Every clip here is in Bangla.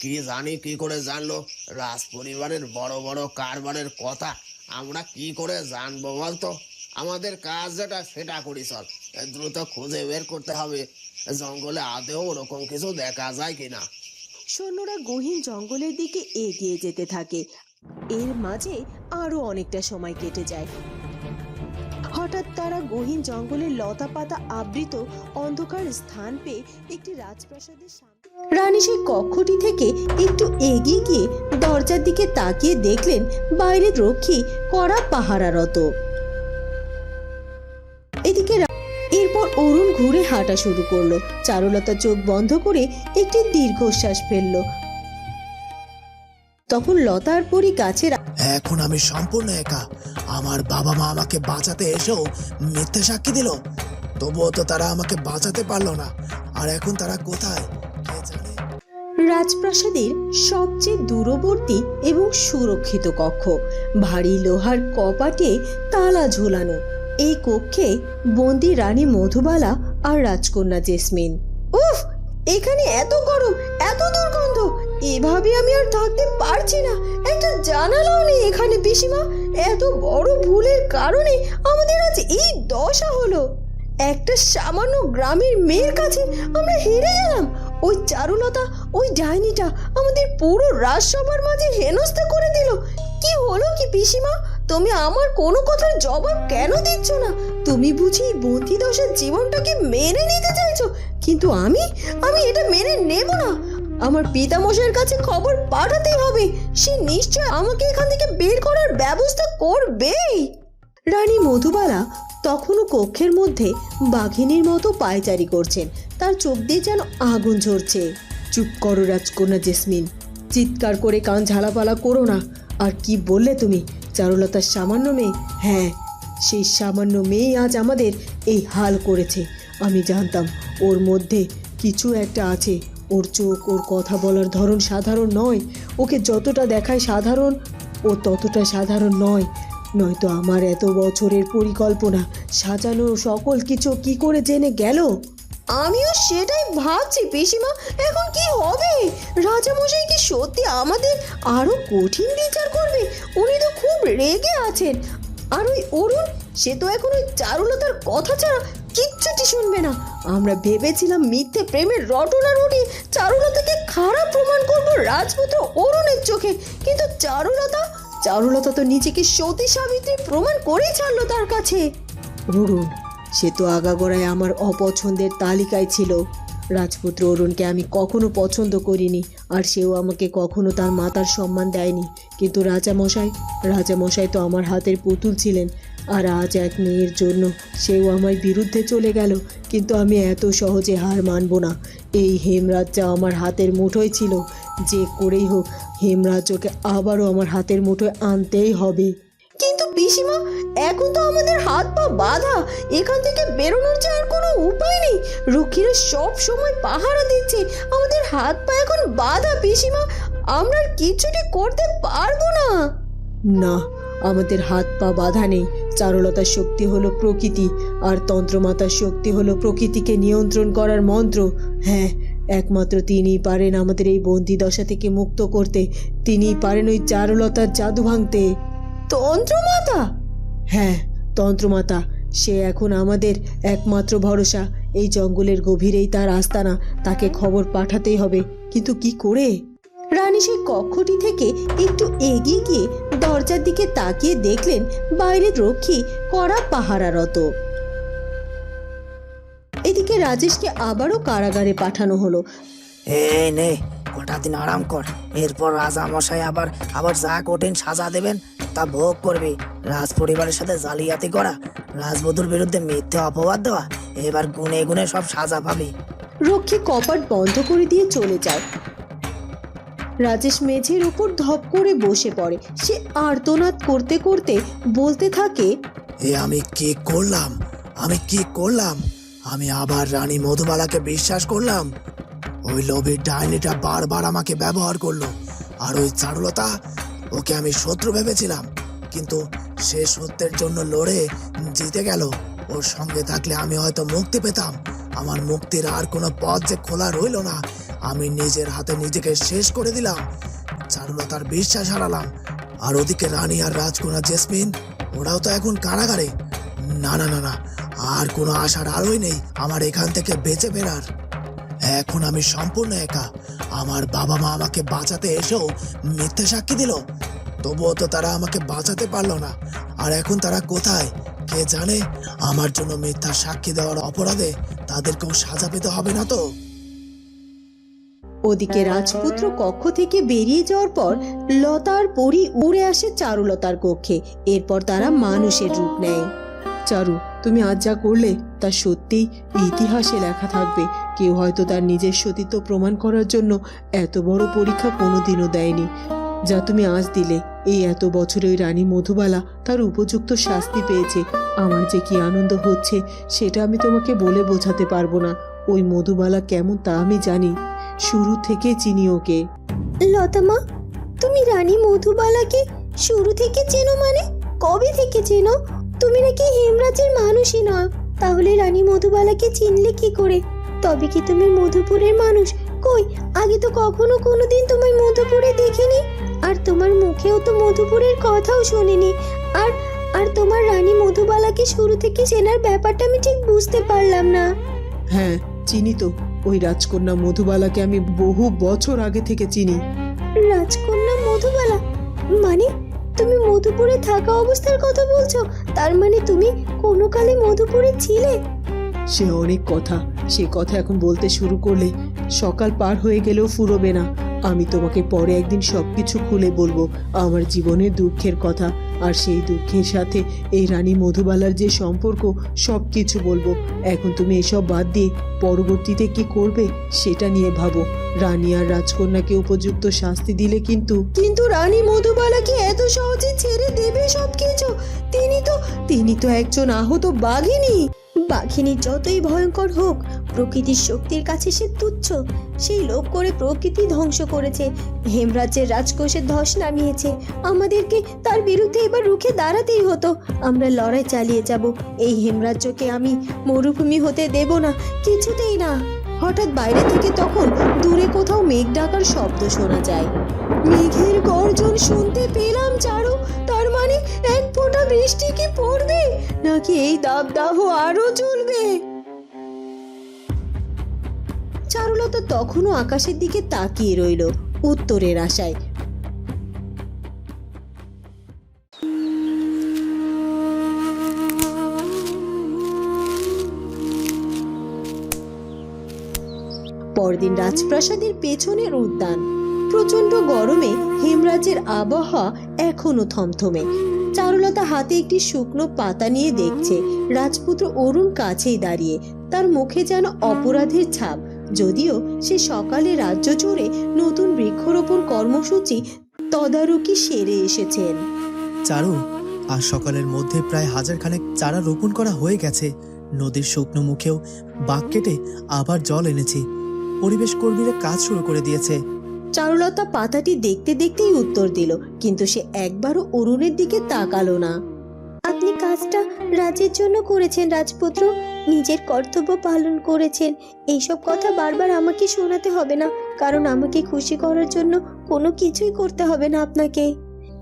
কি জানি কি করে জানলো? রাজ পরিবারের বড় বড় কারবারের কথা। আমরা কি করে জানব বলতো? আমাদের কাজ যেটা, সেটা করি চল। দ্রুত খুঁজে বের করতে হবে। জঙ্গলে আদেও ওরকম কিছু দেখা যায় কিনা? সৈন্যরা গহীন জঙ্গলের দিকে এগিয়ে যেতে থাকে। এর মাঝে আরও অনেকটা সময় কেটে যায়। হঠাৎ তারা গহীন জঙ্গলের লতা পাতা আবৃত অন্ধকার স্থান পেয়ে একটি রাজপ্রাসাদের সামনে রানী সেই কক্ষটি থেকে একটু এগিয়ে গিয়ে দরজার দিকে তাকিয়ে দেখলেন বাইরের রক্ষী কড়া পাহারারত। এদিকে এরপর অরুণ ঘুরে হাঁটা শুরু করল। চারুলতা চোখ বন্ধ করে একটি দীর্ঘশ্বাস ফেলল। তখন লতার পরি গাছের এখন আমি সম্পূর্ণ একা। আমার বাবা মা আমাকে বাঁচাতে এসেও মিথ্যে সাক্ষী দিল। তবুও তো তারা আমাকে বাঁচাতে পারল না। আর এখন তারা কোথায়? রাজপ্রাসাদের সবচেয়ে দূরবর্তী এবং সুরক্ষিত কক্ষ। ভারী লোহার কপাটে তালা ঝোলানো। এই কক্ষে বন্দি রানী মধুবালা আর রাজকন্যা জেসমিন। উফ, এখানে এত গরম, এত দুর্গন্ধ। এভাবে আমি আর থাকতে পারছি না। একটা জানালাও নেই এখানে, পিসিমা। এত বড় ভুলের কারণে আমাদের আজ এই দশা হলো। একটা সামান্য গ্রামের মেয়ের কাছে আমরা হেরে গেলাম। ওই চারুলতা, ওই ডাইনিটা আমাদের পুরো রাজসভার মাঝে হেনস্থা করে দিল। কি হলো কি পিসিমা? তুমি আমার কোনো কথার জবাব কেন দিচ্ছ না? তুমি বুঝি বন্দি জীবনটাকে মেনে নিতে চাইছো, কিন্তু আমি আমি এটা মেনে নেব না। আমার পিতামশাইয়ের কাছে খবর পাঠাতেই হবে। সে নিশ্চয় আমাকে এখান থেকে বের করার ব্যবস্থা করবেই। রানী মধুবালা তখনও কক্ষের মধ্যে বাঘিনীর মতো পায়চারি করছেন। তার চোখ দিয়ে যেন আগুন ঝরছে। চুপ করো রাজকন্যা জেসমিন, চিৎকার করে কান ঝালাপালা করো না। আর কি বললে তুমি, চারুলতার সামান্য মেয়ে? হ্যাঁ সেই সামান্য মেয়ে আজ আমাদের এই হাল করেছে। আমি জানতাম ওর মধ্যে কিছু একটা আছে। ওর চোখ, ওর কথা বলার ধরন সাধারণ নয়। ওকে যতটা দেখায় সাধারণ, ও ততটা সাধারণ নয়। নয়তো আমার এত বছরের পরিকল্পনা সাজানো সকল কিছু কি করে জেনে গেল? আমিও সেটাই ভাবছি, পিসিমা। এখন কি হবে? রাজামশাই কি সত্যি আমাদের আরও কঠিন বিচার করবে? উনি তো খুব রেগে আছেন। আর ওই অরুণ, সে তো এখন ওই চারুলতার কথা ছাড়া কিচ্ছুটি শুনবে না। আমরা ভেবেছিলাম মিথ্যে প্রেমের রটনা রুটি চারুলতাকে খারাপ প্রমাণ করব রাজপুত্র অরুণের চোখে। কিন্তু চারুলতা চারুলতা তো নিজেকে সতী সাবিত্রী প্রমাণ করেই ছাড়লো তার কাছে। অরুণ সে তো আগাগোড়ায় আমার অপছন্দের তালিকায় ছিল। রাজপুত্র অরুণকে আমি কখনো পছন্দ করিনি, আর সেও আমাকে কখনো তার মাতার সম্মান দেয়নি। কিন্তু রাজামশাই রাজামশাই তো আমার হাতের পুতুল ছিলেন, আর আজ এক মেয়ের জন্য সেও আমার বিরুদ্ধে চলে গেল। কিন্তু আমি এত সহজে হার মানব না। এই হেমরাজ্যা আমার হাতের মুঠোয় ছিল যে করেই হোক হেমরাজ্যকে আবারও আমার হাতের মুঠোয় আনতেই হবে। কিন্তু পিসিমা এখন তো আমাদের হাত পা বাঁধা। এখান থেকে বেরোনোর যে আর কোনো উপায় নেই। রক্ষীরা সব সময় পাহারা দিচ্ছে। আমাদের হাত পা এখন বাঁধা পিসিমা। আমরা আর কিচ্ছুটি করতে পারব না। না আমাদের হাত পা বাঁধা নেই। চারুলতার শক্তি হলো প্রকৃতি আর তন্ত্রমাতার শক্তি হলো প্রকৃতিকে নিয়ন্ত্রণ করার মন্ত্র। হ্যাঁ একমাত্র তিনিই পারেন আমাদের এই বন্দি দশা থেকে মুক্ত করতে। তিনিই পারেন ওই চারুলতার জাদু ভাঙতে। তন্ত্রমাতা? হ্যাঁ তন্ত্রমাতা সে এখন আমাদের একমাত্র ভরসা। এই জঙ্গলের গভীরেই তার আস্তানা তাকে খবর পাঠাতেই হবে। কিন্তু কি করে? রানী সেই কক্ষটি থেকে একটু এগিয়ে গিয়ে দরজার দিকে তাকিয়ে দেখলেন বাইরের রক্ষী কড়া পাহারারত। এদিকে রাজেশকে আবারও কারাগারে পাঠানো হলো। এই নে কটা দিন আরাম কর। এরপর রাজা মশাই আবার আবার যা কঠিন সাজা দেবেন তা ভোগ করবি। রাজ পরিবারের সাথে জালিয়াতি করা রাজবধূর বিরুদ্ধে মিথ্যে অপবাদ দেওয়া এবার গুনে গুনে সব সাজা পাবি। রক্ষী কপাট বন্ধ করে দিয়ে চলে যায়। রাজেশ মেঝের উপর ধপ করে বসে পড়ে। সে আর্তনাদ করতে করতে বলতে থাকে এ আমি কি করলাম? আমি কি করলাম? আমি আবার রানী মধুবালাকে বিশ্বাস করলাম। ওই লোভীর ডাইনিটা বারবার আমাকে ব্যবহার করল। আর ওই চারুলতা, ওকে আমি শত্রু ভেবেছিলাম। কিন্তু সে সত্যের জন্য লড়ে জিতে গেল। ওর সঙ্গে থাকলে আমি হয়তো মুক্তি পেতাম। আমার মুক্তির আর কোনো পথ যে খোলা রইল না। আমি নিজের হাতে নিজেকে শেষ করে দিলাম। চারুলতার বিশ্বাস হারালাম। আর ওদিকে রানী আর রাজকন্যা জেসমিন, ওরাও তো এখন কারাগারে। না না না না আর কোনো আশার আলোই নেই আমার এখান থেকে বেঁচে ফেরার। এখন আমি সম্পূর্ণ একা। আমার বাবা মা আমাকে বাঁচাতে এসেও মিথ্যে সাক্ষী দিল। তবুও তো তারা আমাকে বাঁচাতে পারল না। আর এখন তারা কোথায়? কে জানে? আমার জন্য মিথ্যা সাক্ষী দেওয়ার অপরাধে তাদেরকেও সাজা পেতে হবে না তো? ওদিকে রাজপুত্র কক্ষ থেকে বেরিয়ে যাওয়ার পর লতার পরি উড়ে আসে চারুলতার কক্ষে। এরপর তারা মানুষের রূপ নেয়। চারু তুমি আজ যা করলে তা সত্যিই ইতিহাসে লেখা থাকবে। কেউ হয়তো তার নিজের সতীত্ব প্রমাণ করার জন্য এত বড় পরীক্ষা কোনোদিনও দেয়নি। যা তুমি আজ দিলে, এই এত বছরে ওই রানী মধুবালা তার উপযুক্ত শাস্তি পেয়েছে। আমার যে কি আনন্দ হচ্ছে, সেটা আমি তোমাকে বলে বোঝাতে পারব না। ওই মধুবালা কেমন তা আমি জানি। শুরু থেকে চিনি ওকে। লতামা তুমি রানী মধুবালাকে শুরু থেকে চেনো মানে? কবে থেকে চেনো? তুমি নাকি হেমরাজের মানুষই নয় তাহলে রানী মধুবালাকে চিনলে কি করে? তবে কি তুমি মধুপুরের মানুষ? কই আগে তো কখনো কোনোদিন তোমায় মধুপুরে দেখিনি। আর তোমার মুখেও তো মধুপুরের কথাও শুনিনি। আর আর তোমার রানী মধুবালাকে শুরু থেকে চেনার ব্যাপারটা আমি ঠিক বুঝতে পারলাম না। হ্যাঁ চিনি তো। ওই রাজকন্যা মধুবালাকে আমি বহু বছর আগে থেকে চিনি। রাজকন্যা মধুবালা? মানে তুমি মধুপুরে থাকা অবস্থার কথা বলছো? তার মানে তুমি কোনো কালে মধুপুরে ছিলে? সে অনেক কথা, সে কথা এখন বলতে শুরু করলে সকাল পার হয়ে গেলেও ফুরোবে না। আমি তোমাকে পরে একদিন সবকিছু খুলে বলব, আমার জীবনের দুঃখের কথা। আর সেই দুঃখের সাথে এই রানী মধুবালার যে সম্পর্ক সব কিছু বলব। এখন তুমি এসব বাদ দিয়ে পরবর্তীতে কি করবে, সেটা নিয়ে ভাবো। রানী আর রাজকন্যাকে উপযুক্ত শাস্তি দিলে কিন্তু কিন্তু রানী মধুবালা মধুবালাকে এত সহজে ছেড়ে দেবে সবকিছু? তিনি তো তিনি তো একজন আহত বাঘিনী। বাঘিনী যতই ভয়ঙ্কর হোক প্রকৃতির শক্তির কাছে সে তুচ্ছ। সেই লোভ করে প্রকৃতি ধ্বংস করেছে। হেমরাজ্যের রাজকোষের ধস নামিয়েছে। আমাদেরকে তার বিরুদ্ধে এবার রুখে দাঁড়াতেই হতো। আমরা লড়াই চালিয়ে যাব। এই হেমরাজ্যকে আমি মরুভূমি হতে দেব না, কিছুতেই না। হঠাৎ বাইরে থেকে তখন দূরে কোথাও মেঘ ডাকার শব্দ শোনা যায়। মেঘের গর্জন শুনতে পেলাম, চারু। তার মানে এক ফোঁটা বৃষ্টি কি পড়বে? নাকি এই দাবদাহ আরও চলবে চারুলতা তখনও আকাশের দিকে তাকিয়ে রইল, উত্তরের আশায়। পরদিন রাজপ্রাসাদের পেছনের উদ্যান। প্রচণ্ড গরমে হেমরাজের আবহাওয়া এখনও থমথমে। চারুলতা হাতে একটি শুকনো পাতা নিয়ে দেখছে, রাজপুত্র অরুণ কাছেই দাঁড়িয়ে। তার মুখে যেন অপরাধের ছাপ। যদিও সে সকালে রাজ্য জুড়ে নতুন বৃক্ষরোপণ কর্মসূচি তদারকি সেরে এসেছেন। চারু আজ সকালের মধ্যে প্রায় হাজার খানেক চারা রোপণ করা হয়ে গেছে। নদীর শুকনো মুখেও বাঁক কেটে আবার জল এনেছি। পরিবেশ কর্মীরা কাজ শুরু করে দিয়েছে। চারুলতা পাতাটি দেখতে দেখতেই উত্তর দিল কিন্তু সে একবারও অরুণের দিকে তাকালো না। আপনি কাজটা রাজের জন্য করেছেন রাজপুত্র। নিজের কর্তব্য পালন করেছেন। এইসব কথা বারবার আমাকে শোনাতে হবে না কারণ আমাকে খুশি করার জন্য কোনো কিছুই করতে হবে না আপনাকে।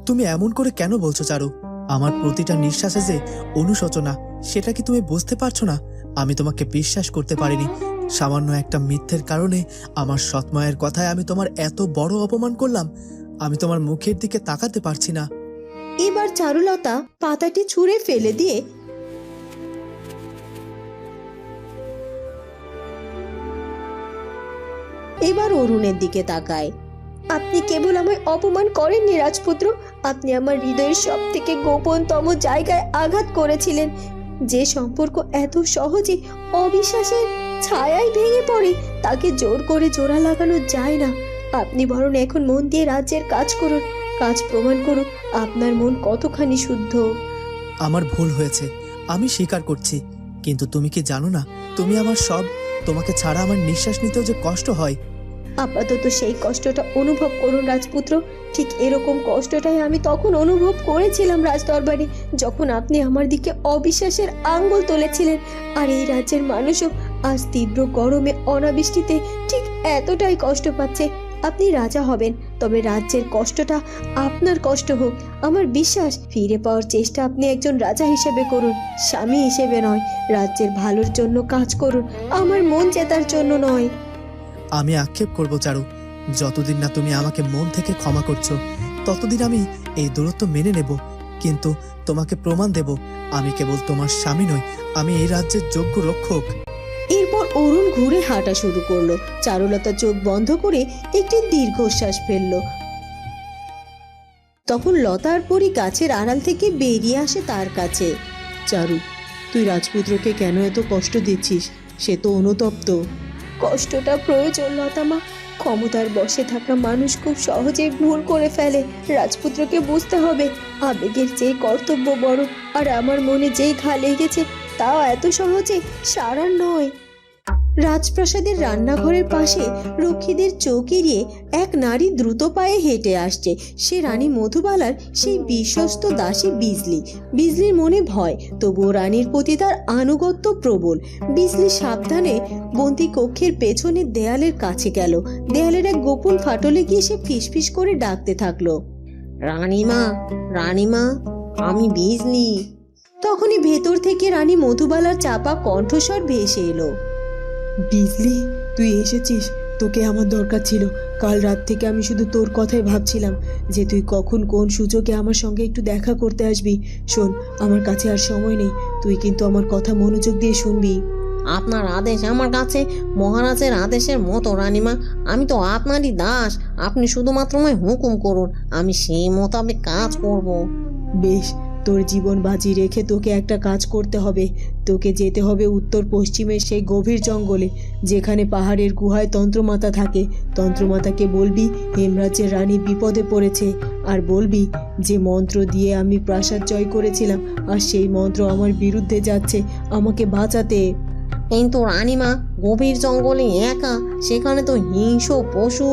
তুমি এমন করে কেন বলছো চারু? আমার প্রতিটা নিঃশ্বাসে যে অনুশোচনা সেটা কি তুমি বুঝতে পারছ না? আমি তোমাকে বিশ্বাস করতে পারিনি। সামান্য একটা মিথ্যের কারণে আমার সৎমায়ের কথায় আমি তোমার এত বড় অপমান করলাম। আমি তোমার মুখের দিকে তাকাতে পারছি না। এবার চারুলতা পাতাটি ছুঁড়ে ফেলে দিয়ে এবার অরুণের দিকে তাকায়। আপনি কেবল আমায় অপমান করেননি রাজপুত্র। আপনি আমার হৃদয়ের সব থেকে গোপনতম জায়গায় আঘাত করেছিলেন। যে সম্পর্ক এত সহজে অবিশ্বাসের ছায়ায় ভেঙে পড়ে, তাকে জোর করে জোড়া লাগানো যায় না। আপনি বরং এখন মন দিয়ে রাজ্যের কাজ করুন। কাজ প্রমাণ করুন, আপনার মন কতখানি শুদ্ধ। আমার ভুল হয়েছে, আমি স্বীকার করছি। কিন্তু তুমি কি জানো না, তুমি আমার সব তোমাকে ছাড়া আমার নিঃশ্বাস নিতেও যে কষ্ট হয়। আপাতত সেই কষ্টটা অনুভব করুন, রাজপুত্র। ঠিক এরকম কষ্টটাই আমি তখন অনুভব করেছিলাম রাজদরবারে, যখন আপনি আমার দিকে অবিশ্বাসের আঙ্গুল তুলেছিলেন। আর এই রাজ্যের মানুষও আজ তীব্র গরমে, অনাবৃষ্টিতে ঠিক এতটাই কষ্ট পাচ্ছে। আপনি রাজা হবেন তবে রাজ্যের কষ্টটা আপনার কষ্ট হোক। আমার বিশ্বাস, ফিরে পাওয়ার চেষ্টা আপনি একজন রাজা হিসেবে করুন, স্বামী হিসেবে নয়। রাজ্যের ভালোর জন্য কাজ করুন, আমার মন জেতার জন্য নয়। আমি আক্ষেপ করব, চারু। যতদিন না তুমি আমাকে মন থেকে ক্ষমা করছ, ততদিন আমি এই দূরত্ব মেনে নেব। কিন্তু তোমাকে প্রমাণ দেব, আমি কেবল তোমার স্বামী নই, আমি এই রাজ্যের যোগ্য রক্ষক। এরপর অরুণ ঘুরে হাঁটা শুরু করল। চারুলতা চোখ বন্ধ করে একটি দীর্ঘশ্বাস ফেলল। তখন লতার পরি গাছের আড়াল থেকে বেরিয়ে আসে তার কাছে। চারু, তুই রাজপুত্রকে কেন এত কষ্ট দিচ্ছিস? সে তো অনুতপ্ত। কষ্টটা প্রয়োজন লতামা ক্ষমতার বসে থাকা মানুষ খুব সহজেই ভুল করে ফেলে। রাজপুত্রকে বুঝতে হবে, আবেগের চেয়ে কর্তব্য বড়, আর আমার মনে যেই ঘা লেগেছে তাও এত সহজে? সারা নয়। রাজপ্রাসাদের রান্নাঘরের পাশে রক্ষীদের চোখ এড়িয়ে এক নারী দ্রুত পায়ে হেঁটে আসছে। সে রানী মধুবালার সেই বিশ্বস্ত দাসী বিজলি। বিজলির মনে ভয়, তবুও রানীর প্রতি তার আনুগত্য প্রবল। বিজলি সাবধানে বন্দি কক্ষের পেছনের দেয়ালের কাছে গেল। দেয়ালের এক গোপন ফাটলে গিয়ে সে ফিসফিস করে ডাকতে থাকল। রানীমা রানীমা, আমি বিজলি। তখনই ভেতর থেকে রানী মধুবালার চাপা কণ্ঠস্বর ভেসে এলো। বিজলি তুই এসেছিস? তোকে আমার দরকার ছিল। কাল রাত থেকে আমি শুধু তোর কথাই ভাবছিলাম যে তুই কখন কোন সুযোগে আমার সঙ্গে একটু দেখা করতে আসবি। শোন আমার কাছে আর সময় নেই। তুই কিন্তু আমার কথা মনোযোগ দিয়ে শুনবি। আপনার আদেশ আমার কাছে মহারাজের আদেশের মতো রানীমা। আমি তো আপনারই দাস। আপনি শুধুমাত্র আমায় হুকুম করুন আমি সেই মোতাবেক কাজ করব। বেশ তোর জীবন বাজি রেখে তোকে একটা কাজ করতে হবে। তোকে যেতে হবে উত্তর পশ্চিমের সেই গভীর জঙ্গলে যেখানে পাহাড়ের গুহায় তন্ত্রমাতা থাকে। তন্ত্রমাতাকে বলবি হেমরাজ্যের রানী বিপদে পড়েছে। আর বলবি যে মন্ত্র দিয়ে আমি প্রাসাদ জয় করেছিলাম আর সেই মন্ত্র আমার বিরুদ্ধে যাচ্ছে আমাকে বাঁচাতে। কিন্তু রানীমা গভীর জঙ্গলে একা সেখানে তো হিংস্র পশু।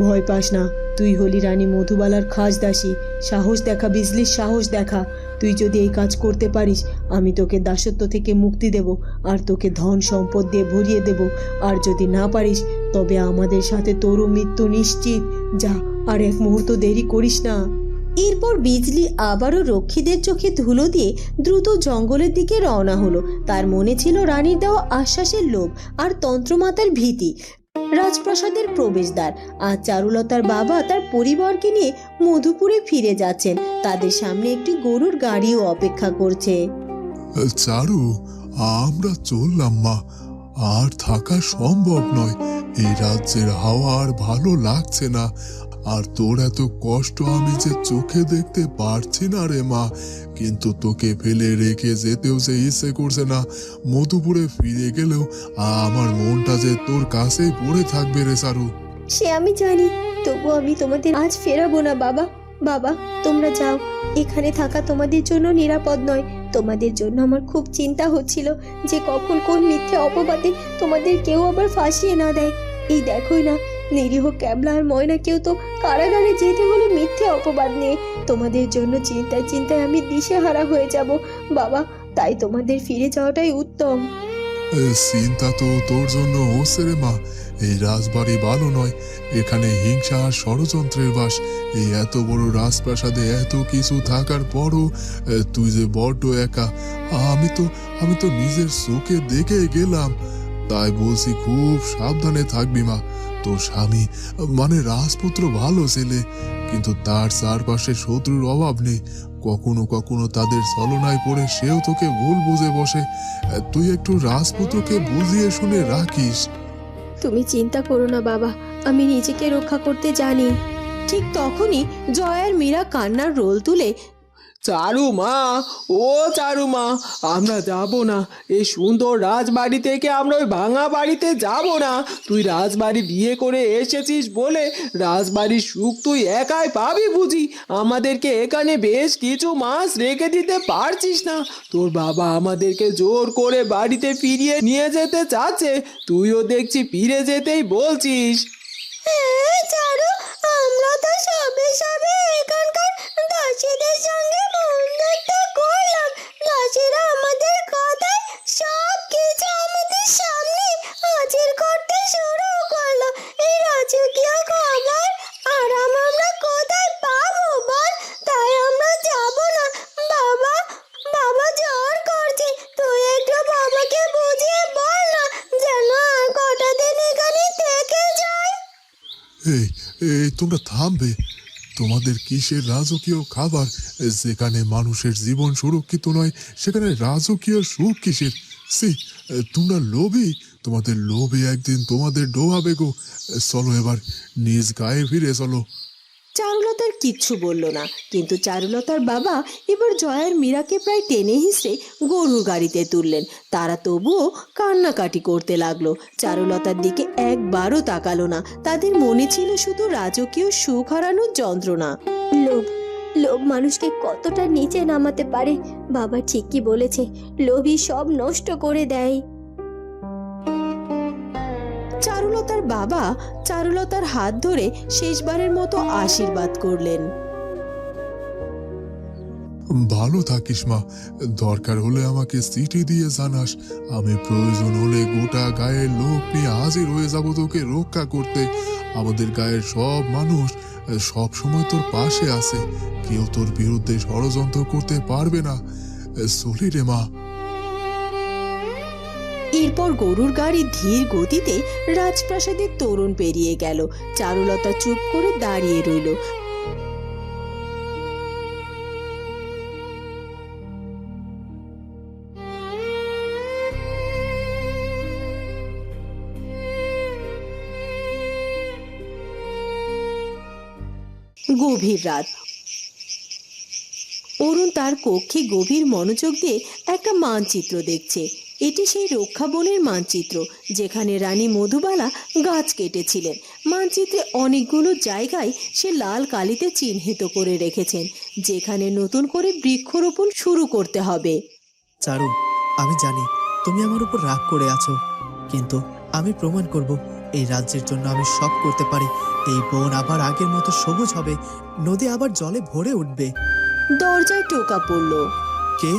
ভয় পাস না। তুই হলি রানী মধুবালার খাস দাসী। সাহস দেখা, বিজলির সাহস দেখা। তুই যদি এই কাজ করতে পারিস, আমি তোকে দাসত্ব থেকে মুক্তি দেব, আর তোকে ধন সম্পদ দিয়ে ভরিয়ে দেব। আর যদি না পারিস, তবে আমাদের সাথে তোরও মৃত্যু নিশ্চিত। যা, আর এক মুহূর্ত দেরি করিস না। এরপর বিজলি আবারও রক্ষীদের চোখে ধুলো দিয়ে দ্রুত জঙ্গলের দিকে রওনা হলো। তার মনে ছিল রানীর দেওয়া আশ্বাসের লোভ আর তন্ত্রমাতার ভীতি। রাজপ্রাসাদের প্রবেশদ্বার আর চারুলতার বাবা তার পরিবারকে নিয়ে মধুপুরে ফিরে যাচ্ছেন। তাদের সামনে একটি গরুর গাড়িও অপেক্ষা করছে। চারু, আমরা চললাম মা। আর থাকা সম্ভব নয়। এই রাজ্যের হাওয়া আর ভালো লাগছে না। আর তোর এত কষ্ট আমি যে চোখে দেখতে পারছি না রে মা। কিন্তু তোকে ফেলে রেখে যেতেও যে ইচ্ছে করছে না, মধুপুরে ফিরে গেলেও আমার মনটা যে তোর কাছেই পড়ে থাকবে রে সারু। সে আমি জানি, তবু আমি তোমাদের আজ ফেরাবো না বাবা। বাবা, তোমরা যাও। এখানে থাকা তোমাদের জন্য নিরাপদ নয়। তোমাদের জন্য আমার খুব চিন্তা হচ্ছিল যে কখন কোন মিথ্যে অপবাদে তোমাদের কেউ আবার ফাঁসিয়ে না দেয়। এই দেখোই না নিরীহ ক্যাবলা আর ময়না কেউ তো কারাগারে যেতে হলো মিথ্যে অপবাদ নিয়ে। তোমাদের জন্য চিন্তায় চিন্তায় আমি দিশেহারা হয়ে যাব। বাবা, তাই তোমাদের ফিরে যাওয়াটাই উত্তম। চিন্তা তো তোর জন্য হচ্ছে রে মা। এই রাজবাড়ি ভালো নয়। এখানে হিংসা আর ষড়যন্ত্রের বাস। এই এত বড় রাজপ্রাসাদে এত কিছু থাকার পরও তুই যে বড্ড একা। আমি তো আমি তো নিজের চোখে দেখে গেলাম। তাই বলছি খুব সাবধানে থাকবি মা। তোর স্বামী মানে রাজপুত্র ভালো ছেলে কিন্তু তার চারপাশে শত্রুর অভাব নেই। কখনো কখনো তাদের ছলনায় পড়ে সেও তোকে ভুল বুঝে বসে। তুই একটু রাজপুত্রকে বুঝিয়ে শুনে রাখিস। তুমি চিন্তা করো না বাবা আমি নিজেকে রক্ষা করতে জানি। ঠিক তখনই জয়ার মীরা কান্নার রোল তুলে চারু মা ও চারু মা আমরা যাব না। এই সুন্দর রাজবাড়ি থেকে আমরা ওই ভাঙা বাড়িতে যাব না। তুই রাজবাড়ি বিয়ে করে এসেছিস বলে রাজবাড়ির সুখ তুই একাই পাবি বুঝি। আমাদেরকে এখানে বেশ কিছু মাস রেখে দিতে পারছিস না। তোর বাবা আমাদেরকে জোর করে বাড়িতে ফিরিয়ে নিয়ে যেতে চাচ্ছে। তুইও দেখছি ফিরে যেতেই বলছিস চারু আমরা তো সবে সবে এখানকার দাসীদের সঙ্গে বন্ধুত্ব করলাম দাসীরা আমাদের কথায় সব কিছু আমাদের সামনে হাজির করতে শুরু করল এই এই তোমরা থামবে। তোমাদের কিসের রাজকীয় খাবার? যেখানে মানুষের জীবন সুরক্ষিত নয়, সেখানে রাজকীয় সুখ কিসের? সি, তোমরা লোভী? তোমাদের লোভে একদিন তোমাদের ডোবাবে গো। চলো এবার নিজ গায়ে ফিরে চলো। চারুলতার কিচ্ছু বলল না। কিন্তু চারুলতার বাবা এবার জয়ার মীরাকে প্রায় টেনে হিসড়ে গরুর গাড়িতে তুললেন। তারা তবুও কান্নাকাটি করতে লাগল। চারুলতার দিকে একবারও তাকালো না। তাদের মনে ছিল শুধু রাজকীয় সুখ হারানোর যন্ত্রণা। লোভ লোভ মানুষকে কতটা নিচে নামাতে পারে? বাবা ঠিকই বলেছে, লোভই সব নষ্ট করে দেয়। চারুলতার বাবা চারুলতার হাত ধরে শেষবারের মতো আশীর্বাদ করলেন। ভালো থাকিস মা। দরকার হলে আমাকে সিটি দিয়ে জানাস। আমি প্রয়োজন হলে গোটা গায়ের লোক নিয়ে হাজির হয়ে যাব তোকে রক্ষা করতে। আমাদের গায়ের সব মানুষ সব সময় তোর পাশে আছে। কেউ তোর বিরুদ্ধে ষড়যন্ত্র করতে পারবে না। চলি রে মা। এরপর গরুর গাড়ি ধীর গতিতে রাজপ্রাসাদের তরুণ পেরিয়ে গেল। চারুলতা চুপ করে দাঁড়িয়ে রইল। গভীর রাত। অরুণ তার কক্ষে গভীর মনোযোগ দিয়ে একটা মানচিত্র দেখছে। এটি সেই রক্ষা বনের মানচিত্র যেখানে রানী মধুবালা গাছ কেটেছিলেন। মানচিত্রে অনেকগুলো জায়গায় সে লাল কালিতে চিহ্নিত করে রেখেছেন যেখানে নতুন করে বৃক্ষরোপণ শুরু করতে হবে। চারু আমি জানি তুমি আমার উপর রাগ করে আছো কিন্তু আমি প্রমাণ করব এই রাজ্যের জন্য আমি সব করতে পারি। এই বন আবার আগের মতো সবুজ হবে নদী আবার জলে ভরে উঠবে। দরজায় টোকা পড়ল। কে?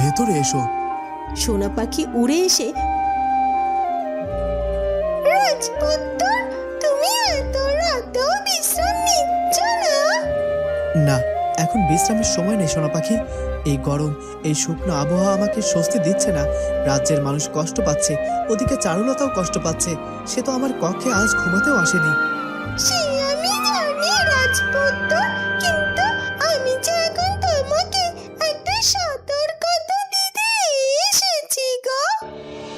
ভেতরে এসো। সোনা পাখি উড়ে এসে রাজপুত্র তুমি এত রাতেও বিশ্রাম নিচ্ছ না? না এখন বিশ্রামের সময় নেই সোনা পাখি। এই গরম এই শুকনো আবহাওয়া আমাকে স্বস্তি দিচ্ছে না। রাজ্যের মানুষ কষ্ট পাচ্ছে ওদিকে চারুলতাও কষ্ট পাচ্ছে। সে তো আমার কক্ষে আজ ঘুমাতেও আসেনি। সে আমি জানি রাজপুত্র